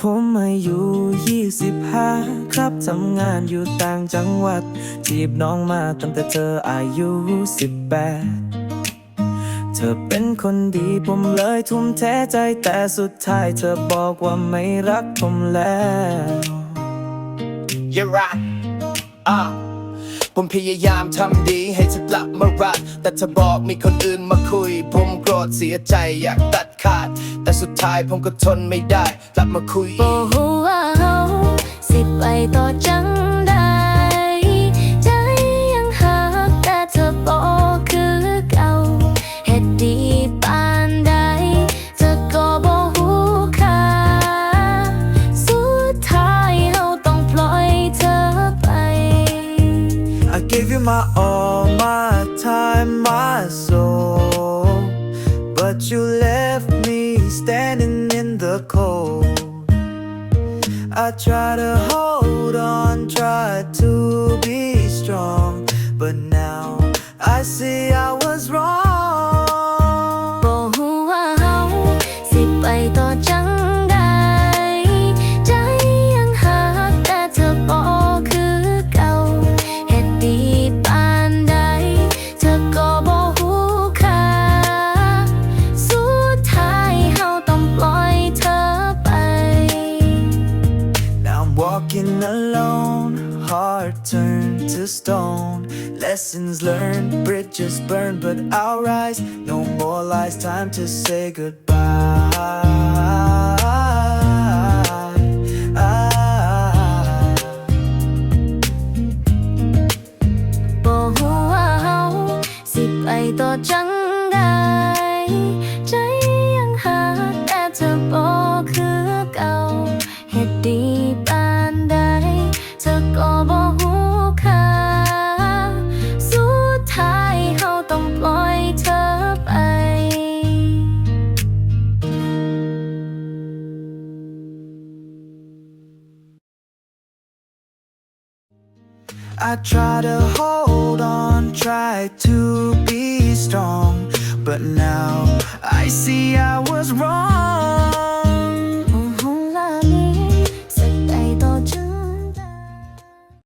ผมอายุยี่สิบห้าครับทำงานอยู่ต่างจังหวัด จีบน้องมาตั้งแต่เธออายุสิบแปดเธอเป็นคนดีผมเลยทุ่มเทใจแต่สุดท้ายเธอบอกว่าไม่รักผมแล้ว You're right อะ ผมพยายามทำดีให้เธอกลับมารัก แต่เธอบอกมีคนอื่นมาคุย ผมโกรธเสียใจอยากตัดขาด แต่สุดท้ายผมก็ทนไม่ได้ กลับมาคุยบ่ฮู้ว่าเฮาสิไปต่อจัง my all, my time, my soul. But you left me standing in the cold. I try to hold on, try to be strong. But now I see walking alone, heart turned to stone. Lessons learned, bridges burned, but I'll rise. No more lies, time to say goodbye. I try to hold on, try to be strong. But now I see I was wrong.